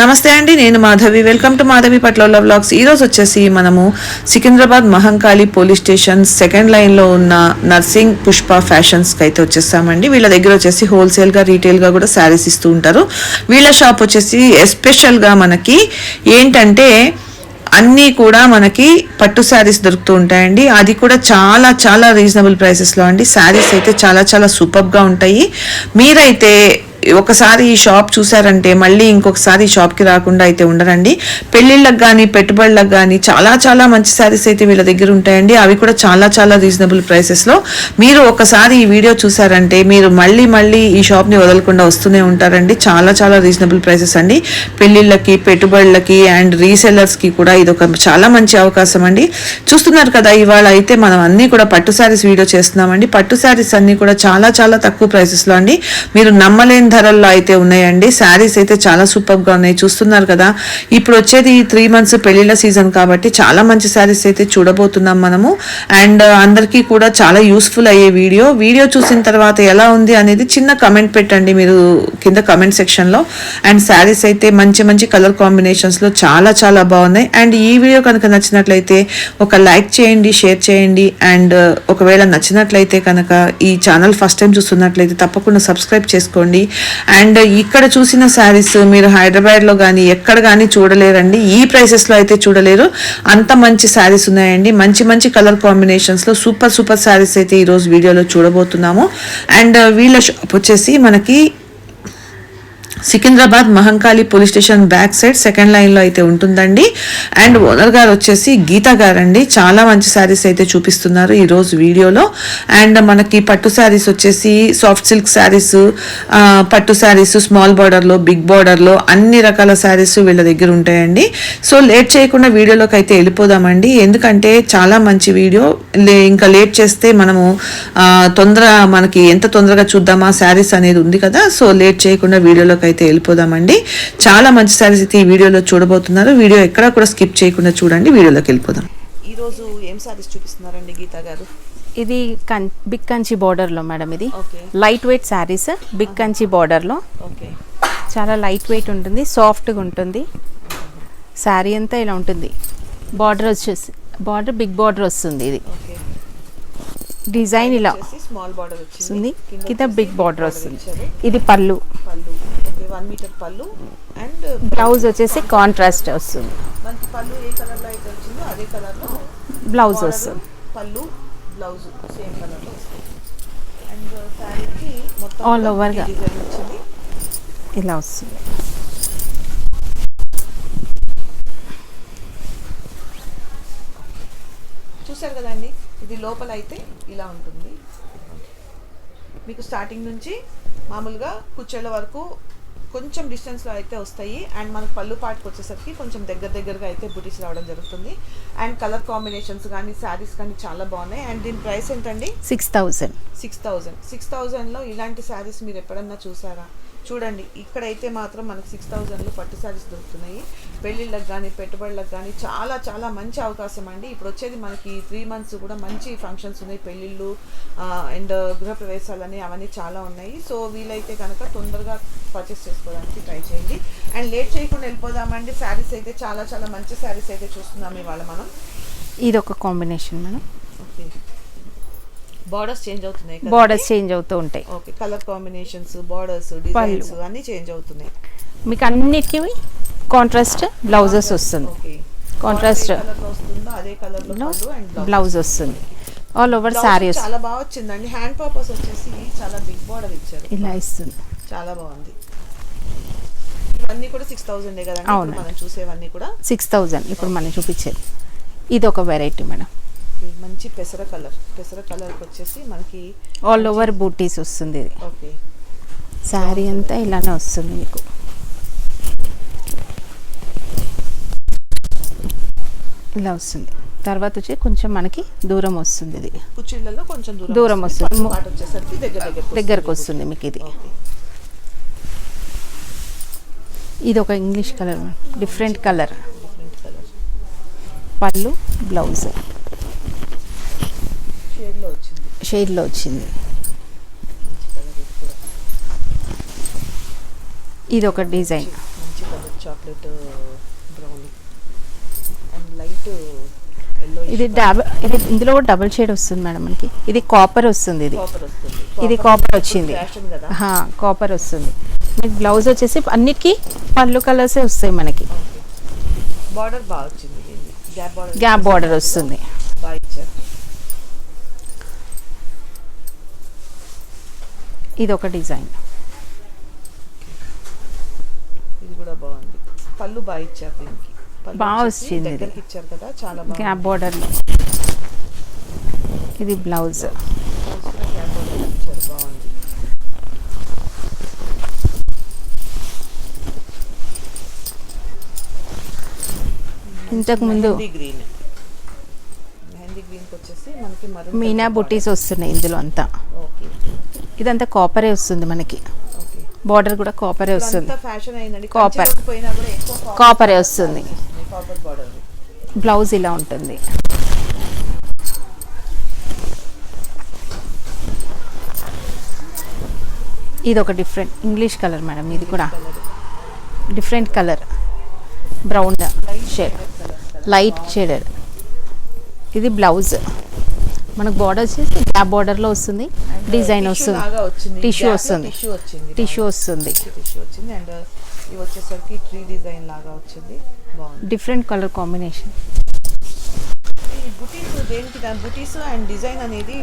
నమస్తే అండి నేను మాధవి. వెల్కమ్ టు మాధవి పట్ల వ్లాగ్స్ ఈరోజు వచ్చేసి మనము Secunderabad Mahankali police station second లైన్లో ఉన్న నర్సింగ్ పుష్ప ఫ్యాషన్స్కి అయితే వచ్చేసామండి. వీళ్ళ దగ్గర వచ్చేసి హోల్సేల్గా రీటైల్గా కూడా శారీస్ ఇస్తూ ఉంటారు. వీళ్ళ షాప్ వచ్చేసి ఎస్పెషల్గా మనకి ఏంటంటే అన్నీ కూడా మనకి పట్టు శారీస్ దొరుకుతూ ఉంటాయండి. అది కూడా చాలా చాలా రీజనబుల్ ప్రైసెస్లో అండి. శారీస్ అయితే చాలా చాలా సూపర్గా ఉంటాయి. మీరైతే ఒకసారి ఈ షాప్ చూసారంటే మళ్ళీ ఇంకొకసారి ఈ షాప్కి రాకుండా అయితే ఉండరండి. పెళ్ళిళ్ళకి కానీ పెట్టుబడులకు కానీ చాలా చాలా మంచి శారీస్ అయితే వీళ్ళ దగ్గర ఉంటాయండి. అవి కూడా చాలా చాలా రీజనబుల్ ప్రైసెస్లో. మీరు ఒకసారి ఈ వీడియో చూసారంటే మీరు మళ్ళీ మళ్ళీ ఈ షాప్ని వదలకుండా వస్తూనే ఉంటారండి. చాలా చాలా రీజనబుల్ ప్రైసెస్ అండి. పెళ్ళిళ్ళకి పెట్టుబడులకి అండ్ రీసెల్లర్స్కి కూడా ఇది ఒక చాలా మంచి అవకాశం అండి. చూస్తున్నారు కదా ఇవాళ అయితే మనం అన్నీ కూడా పట్టు శారీస్ వీడియో చేస్తున్నామండి. పట్టు శారీస్ అన్నీ కూడా చాలా చాలా తక్కువ ప్రైసెస్లో అండి. మీరు నమ్మలేని ధరల్లో అయితే ఉన్నాయండి. శారీస్ అయితే చాలా సూపర్గా ఉన్నాయి. చూస్తున్నారు కదా ఇప్పుడు వచ్చేది త్రీ మంత్స్ పెళ్ళిళ్ళ సీజన్ కాబట్టి చాలా మంచి శారీస్ అయితే చూడబోతున్నాం మనము. అండ్ అందరికీ కూడా చాలా యూస్ఫుల్ అయ్యే వీడియో. వీడియో చూసిన తర్వాత ఎలా ఉంది అనేది చిన్న కమెంట్ పెట్టండి మీరు కింద కమెంట్ సెక్షన్లో అండ్ శారీస్ అయితే మంచి మంచి కలర్ కాంబినేషన్స్లో చాలా చాలా బాగున్నాయి. అండ్ ఈ వీడియో కనుక నచ్చినట్లయితే ఒక లైక్ చేయండి షేర్ చేయండి. అండ్ ఒకవేళ నచ్చినట్లయితే కనుక ఈ ఛానల్ ఫస్ట్ టైం చూస్తున్నట్లయితే తప్పకుండా సబ్స్క్రైబ్ చేసుకోండి. అండ్ ఇక్కడ చూసిన శారీస్ మీరు హైదరాబాద్లో కానీ ఎక్కడ కానీ చూడలేరండి. ఈ ప్రైసెస్లో అయితే చూడలేరు. అంత మంచి శారీస్ ఉన్నాయండి. మంచి మంచి కలర్ కాంబినేషన్స్లో సూపర్ సూపర్ శారీస్ అయితే ఈరోజు వీడియోలో చూడబోతున్నాము. అండ్ వీళ్ళ షాప్ వచ్చేసి మనకి Secunderabad Mahankali police station back side second లైన్లో అయితే ఉంటుందండి. అండ్ ఓనర్ గారు వచ్చేసి గీత గారు అండి చాలా మంచి శారీస్ అయితే చూపిస్తున్నారు ఈ రోజు వీడియోలో. అండ్ మనకి పట్టు శారీస్ వచ్చేసి సాఫ్ట్ సిల్క్ శారీస్ పట్టు శారీస్ స్మాల్ బార్డర్లో బిగ్ బార్డర్లో అన్ని రకాల శారీస్ వీళ్ళ దగ్గర ఉంటాయండి. సో లేట్ చేయకుండా వీడియోలోకి అయితే వెళ్ళిపోదామండి. ఎందుకంటే చాలా మంచి వీడియో. లే ఇంకా లేట్ చేస్తే మనము తొందర మనకి ఎంత తొందరగా చూద్దామా శారీస్ అనేది ఉంది కదా. సో లేట్ చేయకుండా వీడియోలోకి అయితే వెళ్ళిపోదామండి. చాలా మంచి శారీస్ అయితే ఈ వీడియోలో చూడబోతున్నారు. వీడియో ఎక్కడా కూడా స్కిప్ చేయకుండా చూడండి. వీడియోలోకి వెళ్ళిపోదాం. ఈరోజు ఏం శారీస్ చూపిస్తున్నారండి గీత గారు? ఇది కం బిగ్ కంచి బార్డర్లో మేడం ఇది. Light weight saris big Kanchi బార్డర్లో ఓకే. చాలా లైట్ వెయిట్ ఉంటుంది సాఫ్ట్గా ఉంటుంది. శారీ అంతా ఇలా ఉంటుంది. బార్డర్ వచ్చేసి బార్డర్ బిగ్ బార్డర్ వస్తుంది ఇది. డిజైన్ ఇలా స్మాల్ బార్డర్ వస్తుంది. కింద బిగ్ బార్డర్ వస్తుంది. ఇది పళ్ళు. వన్ మీటర్ పళ్ళు అండ్ బ్లౌజ్ వచ్చేసి కాంట్రాస్ట్ వస్తుంది. మనకి పళ్ళు ఏ కలర్లో అయితే వచ్చిందో అదే కలర్లో బ్లౌజ్ వస్తుంది. పళ్ళు బ్లౌజ్ సేమ్ కలర్లో వస్తుంది. అండ్ శారీకి మొత్తం All కూడా over గా. ఈ డిజైన్ వచ్చింది. ఇలా వస్తుంది. చూసారు కదండి ఇది లోపల అయితే ఇలా ఉంటుంది. మీకు స్టార్టింగ్ నుంచి మామూలుగా కుచ్చెళ్ళ వరకు కొంచెం డిస్టెన్స్లో అయితే వస్తాయి. అండ్ మనకు పళ్ళు పాటుకు వచ్చేసరికి కొంచెం దగ్గర దగ్గరగా అయితే బుటీస్ రావడం జరుగుతుంది. అండ్ కలర్ కాంబినేషన్స్ కానీ శారీస్ కానీ చాలా బాగున్నాయి. అండ్ దీని ప్రైస్ ఏంటండి? Six thousand six thousand six థౌజండ్లో ఇలాంటి శారీస్ మీరు ఎప్పుడన్నా చూసారా? చూడండి ఇక్కడైతే మాత్రం మనకు సిక్స్ థౌజండ్లో పట్టు శారీస్ దొరుకుతున్నాయి. పెళ్ళిళ్ళకి కానీ పెట్టుబడులకు కానీ చాలా చాలా మంచి అవకాశం అండి. ఇప్పుడు వచ్చేది మనకి త్రీ మంత్స్ కూడా మంచి ఫంక్షన్స్ ఉన్నాయి. పెళ్ళిళ్ళు అండ్ గృహప్రవేశాలని అవన్నీ చాలా ఉన్నాయి. సో వీలైతే కనుక తొందరగా పర్చేస్ చేసుకోవడానికి ట్రై చేయండి. అండ్ లేట్ చేయకుండా వెళ్ళిపోదామండి. శారీస్ అయితే చాలా చాలా మంచి శారీస్ అయితే చూస్తున్నాం ఇవాళ మనం. ఇది ఒక combination madam. Okay borders change అవుతున్నాయి బార్డర్స్ చేంజ్ అవుతూ ఉంటాయి. Okay colour combinations borders designs అన్ని చేంజ్ అవుతున్నాయి. మీకు అన్నిటికీ కాంట్రాస్ట్ బ్లౌజెస్ వస్తుంది కాంట్రాస్ట్ బ్లౌజ్ వస్తుంది. ఆల్ ఓవర్ శారీ చాలా బాగా వచ్చిందండి. హ్యాండ్ పర్పస్ వచ్చేసి చాలా బిగ్ బార్డర్ ఇచ్చారు. ఇలా ఇస్తుంది. చాలా బాగుంది. ఇవన్నీ కూడా సిక్స్ థౌసండ్ కదండి ఇప్పుడు అవునండి. మనం చూసేవన్నీ కూడా? సిక్స్ థౌజండ్ ఇప్పుడు మనం చూపించేది. ఇది ఒక వెరైటీ మేడం మంచి పెసర కలర్. పెసర కలర్ వచ్చేసి మనకి ఆల్ ఓవర్ బూటీస్ వస్తుంది ఇది. ఓకే. శారీ అంతా ఇలానే వస్తుంది మీకు. ఇలా వస్తుంది. తర్వాత వచ్చి కొంచెం మనకి దూరం వస్తుంది ఇది. కుర్చీలలో కొంచెం దూరం వస్తుంది. దగ్గరకు వస్తుంది. మీకు ఇది. ఇది ఒక ఇంగ్లీష్ కలర్ డిఫరెంట్ కలర్. పళ్ళు బ్లౌజ్. షేడ్లో వచ్చింది. ఇది ఒక డిజైన్ చాక్లెట్ అండ్ లైట్ ఇది డబల్ ఇది ఇందులో కూడా డబుల్ షేడ్ వస్తుంది మేడం మనకి. ఇది కాపర్ వస్తుంది ఇది. ఇది కాపర్ వచ్చింది. కాపర్ వస్తుంది. మీకు బ్లౌజ్ వచ్చేసి అన్నిటికీ పళ్ళు కలర్సే వస్తాయి మనకి. బార్డర్ బాగా వచ్చింది. గ్యాప్ బార్డర్ బార్డర్ వస్తుంది. ఇది ఒక డిజైన్ ఇది కూడా బాగుంది. పళ్ళు బాగా ఇచ్చారు దీనికి. బాగా వచ్చింది ఇచ్చారు కదా చాలా గ్యాప్ బార్డర్లో ఇది బ్లౌజ్ గ్యాప్ బార్డర్ ఇచ్చారు బాగుంది ఇంతకు ముందు. మీనా బుటీస్ వస్తున్నాయి ఇందులో అంతా. ఇదంతా కాపరే వస్తుంది మనకి. బార్డర్ కూడా కాపరే వస్తుంది. కాపరే వస్తుంది. కాపర్ బార్డర్ బ్లౌజ్ ఇలా ఉంటుంది. ఇది ఒక డిఫరెంట్ ఇంగ్లీష్ కలర్ మేడం ఇది కూడా different colour brown shade light shaded. ఇది బ్లౌజ్. మనకు బార్డర్ వచ్చేసి గ్యాప్ బార్డర్లో వస్తుంది. డిజైన్ వస్తుంది. టిష్యూ వస్తుంది. టిష్యూ వస్తుంది. వచ్చేసరికి ట్రీ డిజైన్ లాగా వచ్చింది. డిఫరెంట్ కలర్ కాంబినేషన్ ఈ బుటీస్ అండ్ డిజైన్ అనేది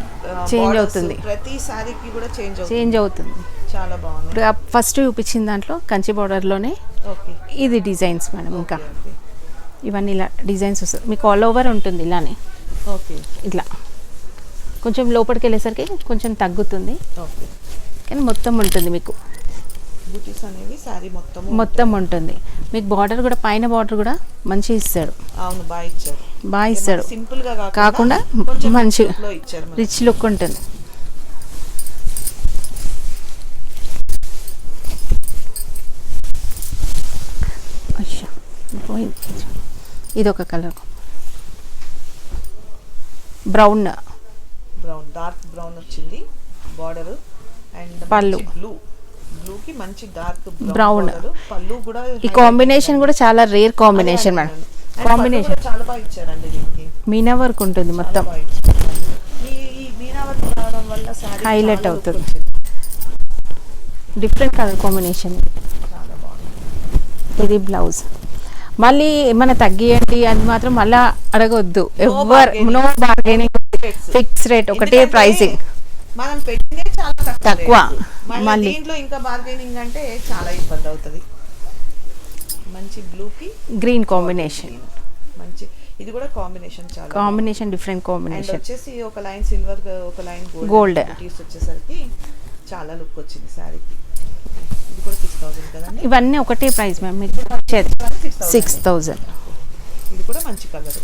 Change borders అవుతుంది. ప్రతి సారీకి కూడా చేంజ్ అవుతుంది. చేంజ్ అవుతుంది. చాలా బాగుంది. ఫస్ట్ చూపించిన దాంట్లో కంచి బార్డర్లోనే ఓకే ఇది డిజైన్స్ మేడం ఇంకా. ఇవన్నీ ఇలా డిజైన్స్ వస్తుంది. మీకు ఆల్ ఓవర్ ఉంటుంది ఇలానే. ఓకే. ఇట్లా. కొంచెం లోపలికి వెళ్ళేసరికి కొంచెం తగ్గుతుంది. ఓకే. కానీ మొత్తం ఉంటుంది మీకు. బుటీస్ అనేవి సారీ మొత్తం మొత్తం ఉంటుంది. మీకు బార్డర్ కూడా పైన బార్డర్ కూడా మంచి ఇస్తాడు. అవును బాగా బాగా ఇస్తాడు. సింపుల్గా కాకుండా మంచి. రిచ్ లుక్ ఉంటుంది. పోయింది. ఇది ఒక colour. Brown. Brown dark brown వచ్చింది బార్డర్. అండ్ పళ్ళు. బ్లూ. బ్లూ కి మంచి డార్క్ Brown. పళ్ళు కూడా ఈ కాంబినేషన్ కూడా చాలా రేర్ కాంబినేషన్ మేడం కాంబినేషన్. చాలా బాగా ఇచ్చారండి దీనికి. మీనా వర్క్ ఉంటుంది మొత్తం. ఈ ఈ మీనావతి రావడం వల్ల సారీ Highlight అవుతుంది. డిఫరెంట్ కలర్ కాంబినేషన్ ఇది బ్లౌజ్. మళ్ళీ ఏమైనా తగ్గియండి అది మాత్రం మళ్ళా అడగొద్దు ఎవరు. No bargaining. ఫిక్స్ రేట్ ఒకటే ప్రైసింగ్ మనం పెట్టిందే చాలా తక్కువ. మళ్ళీ. దీంట్లో ఇంకా బార్గెనింగ్ అంటే చాలా ఇబ్బంది అవుతుంది మంచి బ్లూ కి గ్రీన్ కాంబినేషన్. మంచి ఇది కూడా కాంబినేషన్ చాలా కాంబినేషన్ డిఫరెంట్ కాంబినేషన్ వచ్చేసి ఒక లైన్ సిల్వర్ ఒక లైన్. గోల్డ్ బుటీస్ వచ్చేసరికి చాలా లుక్ వచ్చింది శారీకి ఇది కూడా థౌసండ్ కదండి? ఇవన్నీ ఒకటే ప్రైస్ మ్యామ్ మీకు సిక్స్ థౌజండ్ ఇది కూడా మంచి colour.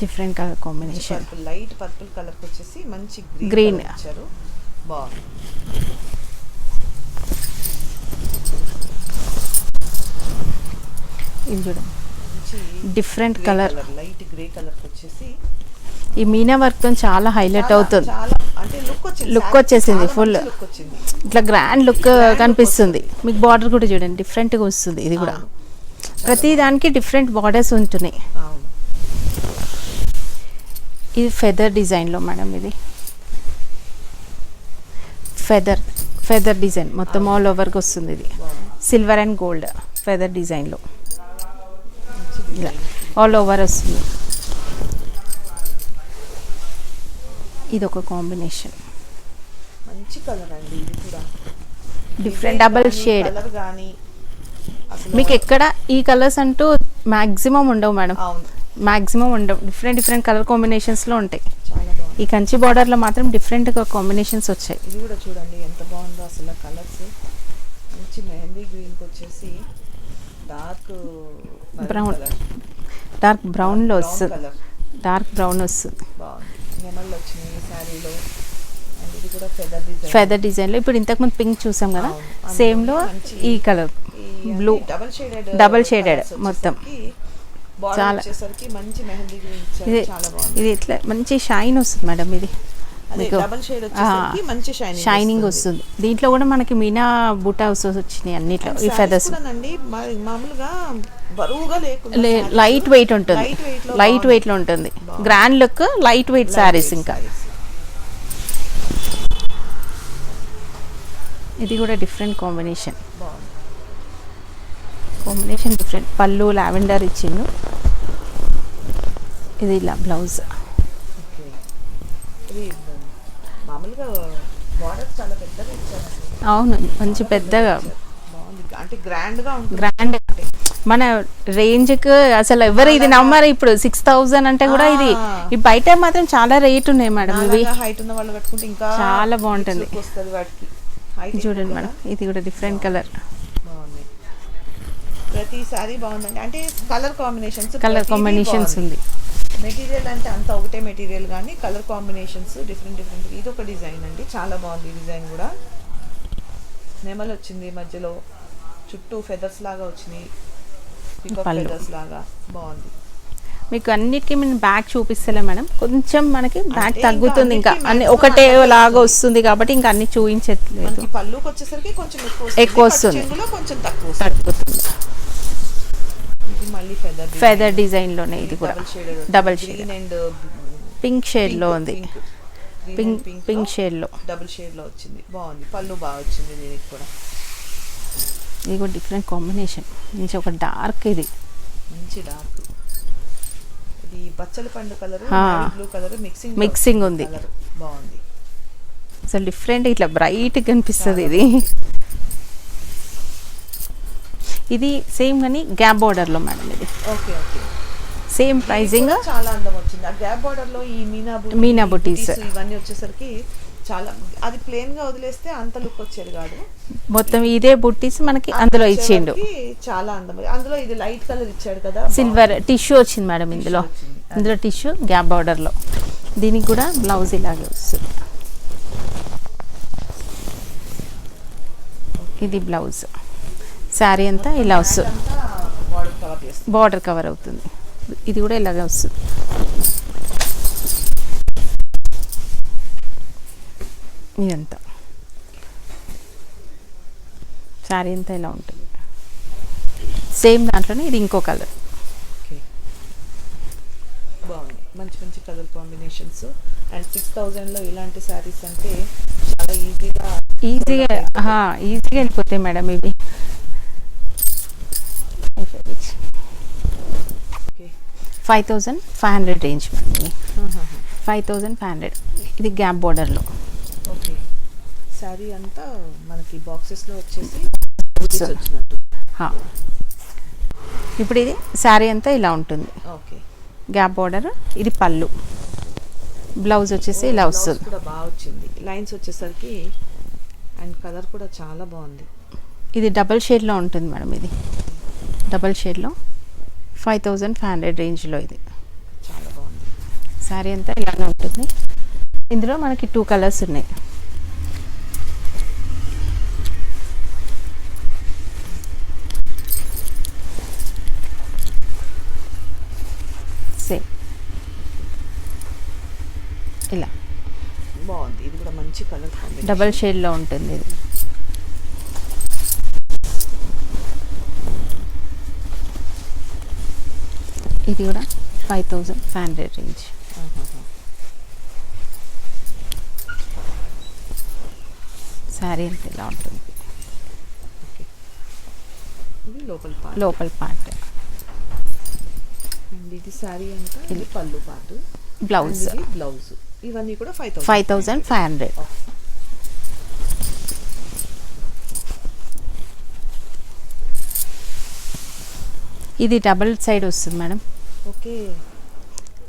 Different colour combination light purple colour వచ్చేసి మంచి. గ్రీన్ ఇచ్చారు. బాగుంది. ఇది చూడండి. Different colour light grey colour వచ్చేసి ఈ మీనా వర్క్ చాలా హైలైట్ అవుతుంది. లుక్ వచ్చేసింది వచ్చింది. ఇట్లా గ్రాండ్ లుక్ కనిపిస్తుంది. మీకు బార్డర్ కూడా చూడండి డిఫరెంట్గా వస్తుంది ఇది కూడా. ప్రతి దానికి డిఫరెంట్ బార్డర్స్ ఉంటున్నాయి. ఇది ఫెదర్ డిజైన్లో మేడం ఇది. ఫెదర్ ఫెదర్ డిజైన్ మొత్తం ఆల్ ఓవర్గా వస్తుంది ఇది. సిల్వర్ అండ్ గోల్డ్ ఫెదర్ డిజైన్లో ఇలా. ఆల్ ఓవర్ వస్తుంది. ఇది ఒక కాంబినేషన్. మంచి కలర్ అండి ఇది కూడా. డిఫరెంట్ డబల్ షేడ్ కలర్ కానీ మీకు ఎక్కడ ఈ కలర్స్ అంటూ మ్యాక్సిమం ఉండవు మేడం. మ్యాక్సిమం ఉండవు. డిఫరెంట్ డిఫరెంట్ కలర్ కాంబినేషన్స్లో ఉంటాయి. ఈ కంచి బార్డర్లో మాత్రం డిఫరెంట్గా కాంబినేషన్స్ వచ్చాయి. ఇది కూడా చూడండి ఎంత బాగుందో అసలు కలర్స్ మంచి మెహందీ గ్రీన్కి వచ్చేసి డార్క్ Brown. డార్క్ బ్రౌన్లో బ్రౌన్ వస్తుంది డార్క్ బ్రౌన్ వస్తుంది బాగుంది. నెమళ్ళు వచ్చినాయి శారీలో. అండ్ ఇది కూడా ఫెదర్ డిజైన్ ఫెదర్ డిజైన్లో ఇప్పుడు ఇంతకుముందు పింక్ చూసాం కదా? సేమ్లో ఈ colour blue double shaded Double shaded మొత్తం. చాలా. ఇది ఇట్లా మంచి షైన్ వస్తుంది మేడం ఇది. మీకు మంచి షైనింగ్ వస్తుంది. దీంట్లో కూడా మనకి మీనా బూటా వచ్చినాయి అన్నిట్లో ఈ ఫెదర్స్ మామూలుగా లైట్ వెయిట్ ఉంటుంది. లైట్ వెయిట్లో ఉంటుంది. Grand look light weight saris ఇంకా. ఇది కూడా డిఫరెంట్ కాంబినేషన్ కాంబినేషన్ డిఫరెంట్ పళ్ళు లావెండర్ ఇచ్చిండు. ఇది ఇలా బ్లౌజ్ మామూలుగా బార్డర్ చాలా పెద్దగా ఇచ్చారండి అవును మంచి పెద్దగా. అంటే గ్రాండ్గా ఉంటుంది. గ్రాండ్ మన రేంజ్కి అసలు ఎవరు ఇది నమ్మరు ఇప్పుడు. సిక్స్ థౌజండ్ అంటే కూడా ఇది. ఈ బయట మాత్రం చాలా రేట్ ఉన్నాయి మేడం ఇవి. హైట్ ఉన్న వాళ్ళు కట్టుకుంటే ఇంకా చాలా బాగుంటుంది. చూడండి మేడం ఇది కూడా డిఫరెంట్ కలర్ ప్రతి సారీ బాగుందండి. అంటే కలర్ కాంబినేషన్స్ కలర్ కాంబినేషన్స్ ఉంది. మెటీరియల్ అంటే అంత ఒకటే మెటీరియల్ కానీ కలర్ కాంబినేషన్స్ డిఫరెంట్ డిఫరెంట్ ఇది ఒక డిజైన్ అండి. చాలా బాగుంది ఈ డిజైన్ కూడా. నెమలు వచ్చింది మధ్యలో. చుట్టూ ఫెదర్స్ లాగా వచ్చినాయి. పికాక్ పళ్ళు. ఫెదర్స్ లాగా బాగుంది. మీకు అన్నిటికీ మేము బ్యాగ్ చూపిస్తలే మేడం. కొంచెం మనకి బ్యాగ్ అంటే తగ్గుతుంది ఇంకా. అన్ని ఒకటే లాగా వస్తుంది. కాబట్టి ఇంకా అన్ని చూపించట్లేదు. పళ్ళుకి వచ్చేసరికి కొంచెం ఎక్కువ వస్తుంది. కొంచెం తక్కువ తగ్గుతుంది. మళ్ళీ ఫెదర్ ఫెదర్ డిజైన్లోనే ఇది కూడా. డబుల్ షేడ్ అండ్ పింక్ షేడ్లో ఉంది. పింక్ పింక్ పింక్ షేడ్లో. డబుల్ షేడ్లో వచ్చింది. బాగుంది. పళ్ళు బాగా వచ్చింది దీనికి కూడా. ఇది కూడా డిఫరెంట్ కాంబినేషన్ నుంచి ఒక డార్క్ ఇది. మంచి డార్క్ ఇది బచ్చల పండు colour. Blue colour mixing Mixing ఉంది. బాగుంది. అసలు డిఫరెంట్ ఇట్లా బ్రైట్ కనిపిస్తుంది ఇది. ఇది సేమ్ కానీ గ్యాప్ బార్డర్లో మేడం ఇది. Okay okay. Same pricing. చాలా అందం వచ్చింది. ఆ గ్యాప్ బార్డర్లో ఈ మీనా మీనా బుటీస్. ఇవన్నీ వచ్చేసరికి చాలా అది ప్లేన్గా వదిలేస్తే అంత లుక్ వచ్చేది కాదు. మొత్తం ఇదే బుట్టీస్ మనకి అందులో ఇచ్చిండు చాలా అందం అందులో ఇది లైట్ కలర్ ఇచ్చాడు కదా సిల్వర్ టిష్యూ వచ్చింది మేడం ఇందులో. ఇందులో టిష్యూ గ్యాప్ బార్డర్లో దీనికి కూడా బ్లౌజ్ ఇలాగే వస్తుంది. ఇది బ్లౌజ్. శారీ అంతా ఇలా వస్తుంది బార్డర్ కవర్ అవుతుంది. ఇది కూడా ఇలాగే వస్తుంది. ఇదంతా. శారీ అంతా ఇలా ఉంటుంది. సేమ్ దాంట్లోనే ఇది ఇంకో కలర్. ఓకే. బాగుంది. మంచి మంచి కలర్ కాంబినేషన్స్. అండ్ సిక్స్ థౌజండ్లో ఇలాంటి శారీస్ అంటే చాలా ఈజీగా ఈజీగా ఈజీగా వెళ్ళిపోతాయి మేడం ఇవి okay five thousand five hundred range ఇవి ఫైవ్ థౌజండ్ ఫైవ్ హండ్రెడ్. ఇది గ్యాప్ బార్డర్లో. ఓకే. శారీ అంతా మనకి బాక్సెస్లో వచ్చేసి ఇప్పుడు ఇది శారీ అంతా ఇలా ఉంటుంది. ఓకే. గ్యాప్ బార్డర్ ఇది పళ్ళు. బ్లౌజ్ వచ్చేసి ఇలా వస్తుంది. కూడా బాగా వచ్చింది. లైన్స్ వచ్చేసరికి అండ్ కలర్ కూడా చాలా బాగుంది. ఇది డబల్ షేడ్లో ఉంటుంది మేడం ఇది. డబల్ షేడ్లో. ఫైవ్ థౌజండ్ ఫైవ్ హండ్రెడ్ రేంజ్లో ఇది. చాలా బాగుంది. శారీ అంతా ఇలానే ఉంటుంది. ఇందులో మనకి టూ కలర్స్ ఉన్నాయి. సేమ్ ఇలా. బాగుంది. ఇది కూడా మంచి కలర్ డబల్ షేడ్లో ఉంటుంది ఇది. ఇది కూడా five thousand five hundred range sari అంతా ఇలా ఉంటుంది. లోపల పార్ట్ లోపల పార్ట్ అండ్ ఇది శారీ అంతా ఇది పళ్ళు పార్ట్ బ్లౌజ్ బ్లౌజ్ ఇవన్నీ కూడా five thousand five thousand five hundred ఇది డబల్ సైడ్ వస్తుంది మేడం ఓకే.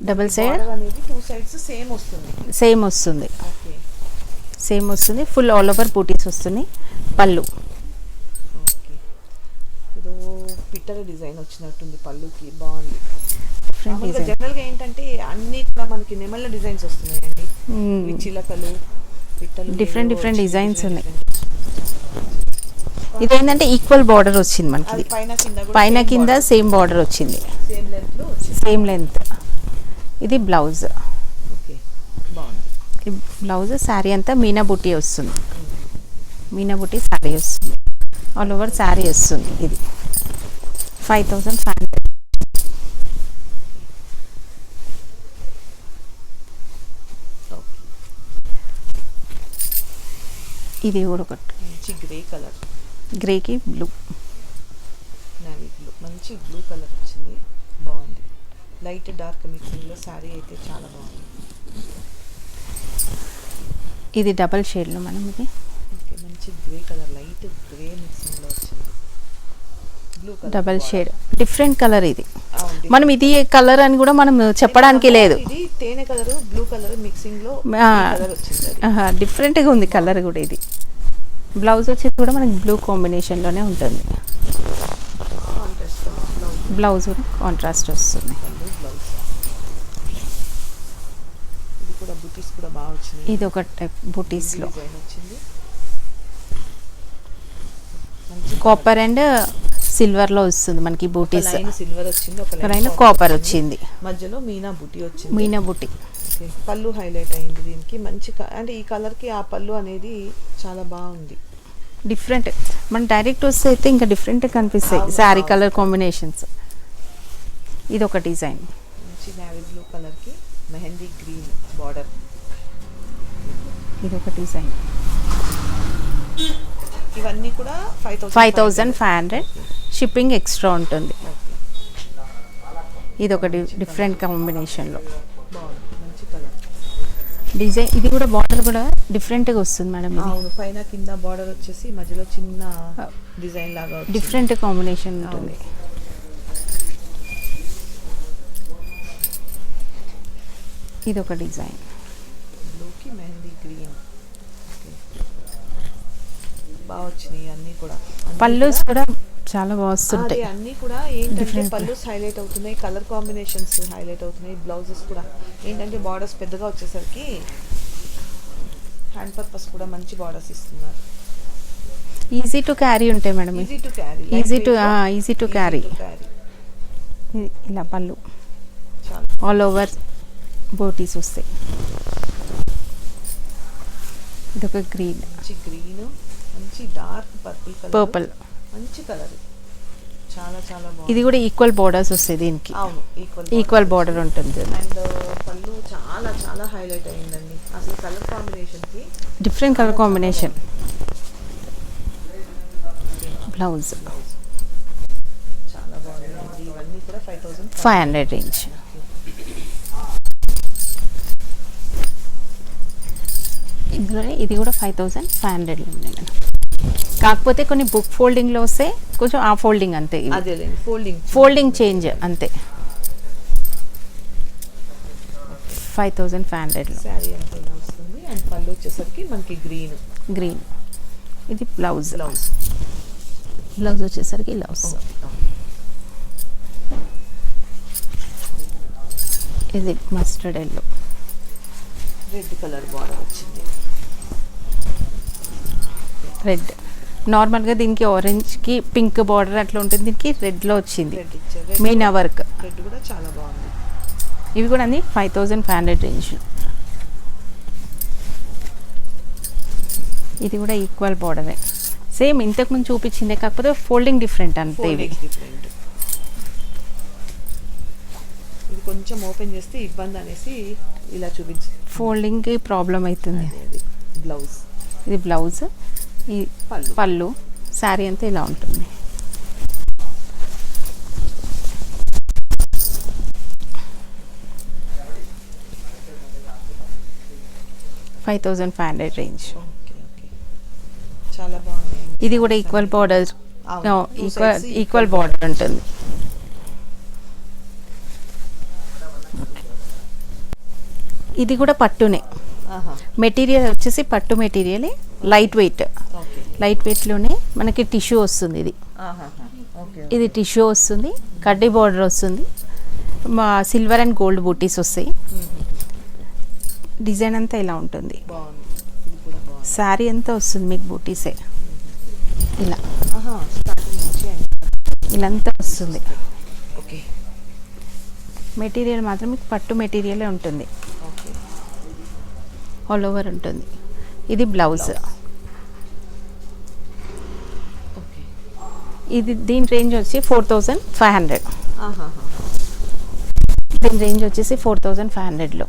డబల్ సైడ్ అనేది టూ సైడ్స్ సేమ్ వస్తుంది. సేమ్ వస్తుంది. ఓకే. సేమ్ వస్తుంది. ఫుల్ ఆల్ ఓవర్ బూటీస్ వస్తుంది. పళ్ళు. ఓకే. ఏదో పిట్టల డిజైన్ వచ్చినట్టుంది పళ్ళుకి. బాగుంది. డిఫరెంట్ మామూలుగా డిజైన్ జనరల్గా ఏంటంటే అన్ని కూడా మనకి నెమళ్ళ డిజైన్స్ వస్తున్నాయండి. ఇవి చిలకలు పిట్టలు వచ్చి designs different ఉన్నాయి. different. ఇది ఏంటంటే ఈక్వల్ బార్డర్ వచ్చింది మనకి. పైన కింద సేమ్ బార్డర్ వచ్చింది. సేమ్ లెంత్ ఇది బ్లౌజ్ ఓకే బాగుంది. ఈ బ్లౌజ్ శారీ అంతా మీనా బుట్టి వస్తుంది. మీనా బుట్టి శారీ వస్తుంది. ఆల్ ఓవర్ శారీ వస్తుంది ఇది. ఫైవ్ థౌజండ్ ఫైవ్ హండ్రెడ్ ఇది కూడా ఒకటి. గ్రే కలర్ గ్రేకి బ్లూ నావీ బ్లూ మంచి బ్లూ కలర్ లైట్ డార్క్ మిక్సింగ్లో శారీ అయితే చాలా బాగుంది. ఇది డబల్ షేడ్లో మనం ఇది? మంచి గ్రే కలర్ లైట్ గ్రే మిక్సింగ్లో వచ్చింది. డబల్ షేడ్ డిఫరెంట్ కలర్ ఇది. మనం ఇది కలర్. అని కూడా మనం చెప్పడానికి లేదు. ఇది తేనె కలర్ బ్లూ కలర్ మిక్సింగ్లో వచ్చింది ఆహా, డిఫరెంట్గా ఉంది కలర్ కూడా ఇది. బ్లౌజ్ వచ్చేసి కూడా మనకి బ్లూ కాంబినేషన్లోనే ఉంటుంది. కాంట్రాస్ట్ బ్లౌజ్ బ్లౌజ్ కూడా కాంట్రాస్ట్ వస్తుంది బ్లౌజ్ ఇది కూడా బుటీస్ కూడా బాగా వచ్చింది ఇది ఒక టైప్ బుటీస్లో. కాపర్ అండ్ సిల్వర్లో వస్తుంది మనకి బూటీస్. సిల్వర్ వచ్చింది ఒక లైన్ కాపర్ వచ్చింది. మధ్యలో మీనా బుటీ వచ్చింది. మీనా బుటీ. పళ్ళు హైలైట్ అయింది దీనికి. మంచి అంటే ఈ కలర్కి ఆ పళ్ళు అనేది చాలా బాగుంది. డిఫరెంట్ మన డైరెక్ట్ వస్తే అయితే ఇంకా డిఫరెంట్ కనిపిస్తాయి శారీ. కలర్ కాంబినేషన్స్ ఇది ఒక డిజైన్ మంచి నావీ బ్లూ కలర్కి మెహందీ గ్రీన్ బార్డర్ ఇది ఒక డిజైన్ ఇవన్నీ కూడా five thousand five thousand five hundred shipping extra ఉంటుంది. ఇది ఒక డిఫరెంట్ కాంబినేషన్లో డిజైన్ ఇది కూడా బార్డర్ కూడా డిఫరెంట్గా వస్తుంది మేడం అవును పైన కింద బార్డర్ వచ్చేసి మధ్యలో చిన్న డిజైన్ లాగా. డిఫరెంట్ కాంబినేషన్ ఉంటుంది. ఇది ఒక డిజైన్ ఓకే. బాగా వచ్చినాయి అన్నీ కూడా. పళ్ళుస్ కూడా- చాలా వస్తుంటాయి. అన్నీ కూడా ఏంటంటే. పళ్ళుస్ హైలైట్ అవుతున్నాయి కలర్ కాంబినేషన్స్ హైలైట్ అవుతున్నాయి బ్లౌజెస్ కూడా. ఏంటంటే బార్డర్స్ పెద్దగా వచ్చేసరికి హ్యాండ్ పర్పస్ కూడా మంచి బార్డర్స్ ఇస్తున్నారు. ఈజీ టు క్యారీ ఉంటాయి madam easy to carry easy to easy to carry ఇలా పళ్ళు. ఆల్ ఓవర్ బోటీస్ వస్తాయి. ఇది ఒక గ్రీన్. మంచి గ్రీన్ మంచి డార్క్ పర్పుల్ కలర్ పర్పుల్. మంచి కలర్. చాలా చాలా బాగుంది. ఇది కూడా ఈక్వల్ బోర్డర్స్ వస్తాయి దీనికి. అవును ఈక్వల్ ఈక్వల్ బార్డర్ ఉంటుంది అండ్ పళ్ళు చాలా చాలా హైలైట్ అయిందండి. అసలు కలర్ కాంబినేషన్కి డిఫరెంట్ కలర్ కాంబినేషన్. బ్లౌజ్. చాలా బాగుంది. ఇవన్నీ కూడా five thousand five hundred range. ఇందులోనే ఇది కూడా ఫైవ్ థౌజండ్ ఫైవ్ హండ్రెడ్లో ఉంది మేడం. కాకపోతే కొన్ని బుక్ ఫోల్డింగ్లో వస్తే కొంచెం ఆ ఫోల్డింగ్ అంతే. ఫోల్డింగ్ ఫోల్డింగ్ చేంజ్ అంతే. ఫైవ్ థౌజండ్ ఫైవ్ హండ్రెడ్లో శారీ వస్తుంది. అండ్ పళ్ళు వచ్చేసరికి మనకి గ్రీన్ గ్రీన్ ఇది బ్లౌజ్ బ్లౌజ్ బ్లౌజ్ వచ్చేసరికి వస్తుంది ఇది mustard yellow red colour border వచ్చింది. రెడ్. నార్మల్గా దీనికి ఆరెంజ్కి పింక్ బార్డర్ అట్లా ఉంటుంది. దీనికి రెడ్లో వచ్చింది. మీనా వర్క్. రెడ్ కూడా చాలా బాగుంది. ఇవి కూడా అన్ని five thousand five hundred range ఇది కూడా ఈక్వల్ బార్డరే సేమ్ ఇంతకుముందు చూపించిందే కాకపోతే ఫోల్డింగ్ డిఫరెంట్ అంతే ఇవి. ఇది కొంచెం ఓపెన్ చేస్తే ఇబ్బంది అనేసి ఇలా చూపించి ఫోల్డింగ్కి ప్రాబ్లం అవుతుంది. బ్లౌజ్ ఇది బ్లౌజ్ ఈ పళ్ళు. శారీ అంతా ఇలా ఉంటుంది. Five thousand five hundred range చాలా ఇది కూడా equal border equal equal border ఉంటుంది. ఇది కూడా పట్టునే. మెటీరియల్ వచ్చేసి పట్టు మెటీరియలే లైట్ వెయిట్. లైట్ వెయిట్లోనే మనకి టిష్యూ వస్తుంది ఇది. ఇది టిష్యూ వస్తుంది కడ్డీ బార్డర్ వస్తుంది మా సిల్వర్ అండ్ గోల్డ్ బూటీస్ వస్తాయి. డిజైన్ అంతా ఇలా ఉంటుంది. శారీ అంతా వస్తుంది మీకు బూటీసే. ఇలా. ఇలా అంతా వస్తుంది. మెటీరియల్ మాత్రం మీకు పట్టు మెటీరియలే ఉంటుంది. ఆల్ ఓవర్ ఉంటుంది. ఇది బ్లౌజ్. ఇది దీని రేంజ్ వచ్చి ఫోర్ థౌజండ్ ఫైవ్ హండ్రెడ్. దీని రేంజ్ వచ్చేసి ఫోర్ థౌజండ్ ఫైవ్ హండ్రెడ్లో.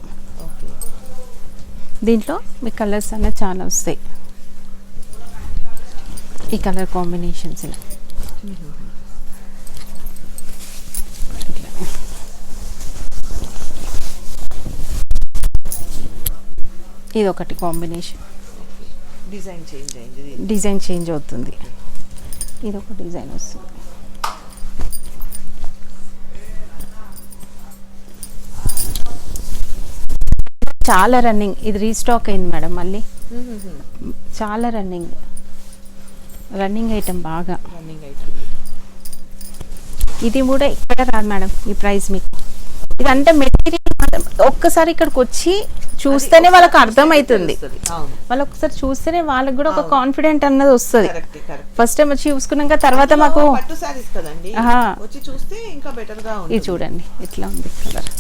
దీంట్లో మీ కలర్స్ అన్నీ చాలా వస్తాయి. ఈ కలర్ కాంబినేషన్స్. ఇలా ఇది ఒకటి కాంబినేషన్. డిజైన్ చేంజ్ అయింది. డిజైన్ చేంజ్ అవుతుంది. ఇది ఒక డిజైన్ వస్తుంది. చాలా రన్నింగ్ ఇది రీస్టాక్ అయింది మేడం మళ్ళీ. చాలా రన్నింగ్. రన్నింగ్ ఐటమ్ బాగా. రన్నింగ్ అవుతుంది ఇది కూడా ఇక్కడ రాదు మేడం ఈ ప్రైస్ మీకు. ఇది అంటే మెటీరియల్ ఒక్కసారి ఇక్కడికి వచ్చి చూస్తేనే వాళ్ళకి అర్థమవుతుంది వాళ్ళు ఒకసారి చూస్తేనే వాళ్ళకి కూడా ఒక కాన్ఫిడెంట్ అన్నది వస్తుంది. ఫస్ట్ టైం వచ్చి చూసుకున్నాక తర్వాత మాకు ఇది చూడండి ఇట్లా ఉంది colour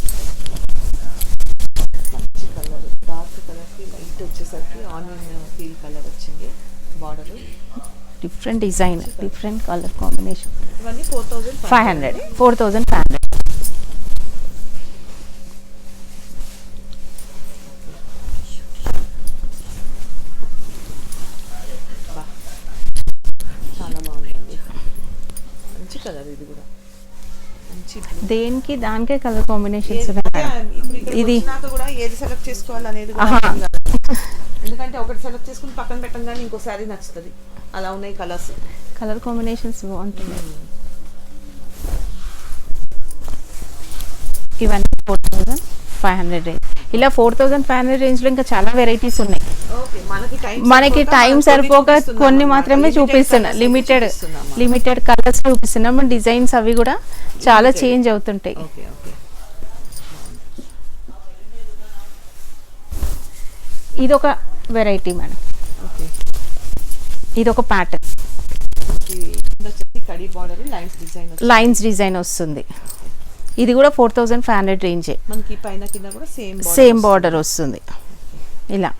different design different colour combination thousand five hundred four thousand five hundred చాలా బాగుందండి మంచి కలర్ ఇది కూడా మంచి blue. దేనికి దానికే కలర్ కాంబినేషన్స్ ఇది- కూడా ఏది సెలెక్ట్ చేసుకోవాలనేది. ఎందుకంటే ఒకటి సెలెక్ట్ చేసుకుని పక్కన పెట్టంగానే ఇంకో సారీ నచ్చుతుంది. అలా ఉన్నాయి కలర్స్ కలర్ కాంబినేషన్స్ బాగుంటున్నాయి ఇవన్నీ four thousand five hundred range ఇలా ఫోర్ థౌజండ్ ఫైవ్ హండ్రెడ్ రేంజ్లో ఇంకా చాలా వెరైటీస్ ఉన్నాయి. మనకి టైం సరిపోక కొన్ని మాత్రమే చూపిస్తున్నా లిమిటెడ్ లిమిటెడ్ కలర్స్ చూపిస్తున్నాం. డిజైన్స్ అవి కూడా చాలా చేంజ్ అవుతుంటాయి. ఇది ఒక వెరైటీ మేడం. ఇది ఒక ప్యాటర్న్ లైన్స్ డిజైన్ వస్తుంది. ఇది కూడా ఫోర్ థౌజండ్ ఫైవ్ హండ్రెడ్ రేంజే. మనకి పైన కింద కూడా సేమ్ సేమ్ బార్డర్ వస్తుంది. ఇలా.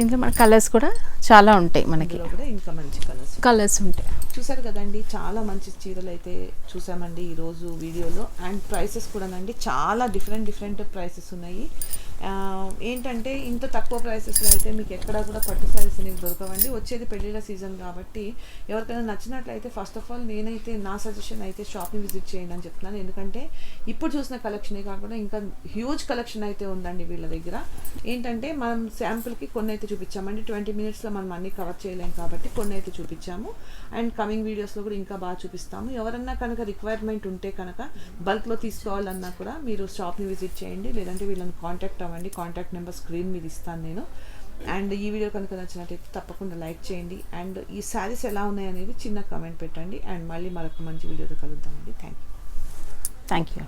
ఇందులో మన కలర్స్ కూడా చాలా ఉంటాయి మనకి. ఇందులో కూడా ఇంకా మంచి కలర్స్. కలర్స్ ఉంటాయి. చూసారు కదండి చాలా మంచి చీరలు అయితే చూసామండి ఈరోజు వీడియోలో. అండ్ ప్రైసెస్ కూడానండి చాలా డిఫరెంట్ డిఫరెంట్ ప్రైసెస్ ఉన్నాయి. ఏంటంటే ఇంత తక్కువ ప్రైసెస్లో అయితే మీకు ఎక్కడ కూడా పట్టు సారీస్ అనేవి దొరకవండి. వచ్చేది పెళ్ళిళ్ళ సీజన్ కాబట్టి ఎవరికైనా నచ్చినట్లయితే ఫస్ట్ ఆఫ్ ఆల్ నేనైతే నా సజెషన్ అయితే షాప్ని విజిట్ చేయండి అని చెప్తున్నాను. ఎందుకంటే ఇప్పుడు చూసిన కలెక్షనే కాకుండా ఇంకా హ్యూజ్ కలెక్షన్ అయితే ఉందండి వీళ్ళ దగ్గర. ఏంటంటే మనం శాంపుల్కి కొన్ని అయితే చూపించామండి. ట్వంటీ మినిట్స్లో మనం అన్ని కవర్ చేయలేం కాబట్టి కొన్ని అయితే చూపించాము. అండ్ కమింగ్ వీడియోస్లో కూడా ఇంకా బాగా చూపిస్తాము. ఎవరన్నా కనుక రిక్వైర్మెంట్ ఉంటే కనుక బల్క్లో తీసుకోవాలన్నా కూడా మీరు షాప్ని విజిట్ చేయండి. లేదంటే వీళ్ళని కాంటాక్ట్ అవ్వండి. కాంటాక్ట్ నెంబర్ స్క్రీన్ మీద ఇస్తాను నేను. అండ్ ఈ వీడియో కనుక నచ్చినట్టయితే తప్పకుండా లైక్ చేయండి. అండ్ ఈ శారీస్ ఎలా ఉన్నాయి అనేది చిన్న కామెంట్ పెట్టండి. అండ్ మళ్ళీ మరొక మంచి వీడియోతో కలుద్దామండి. Thank you thank you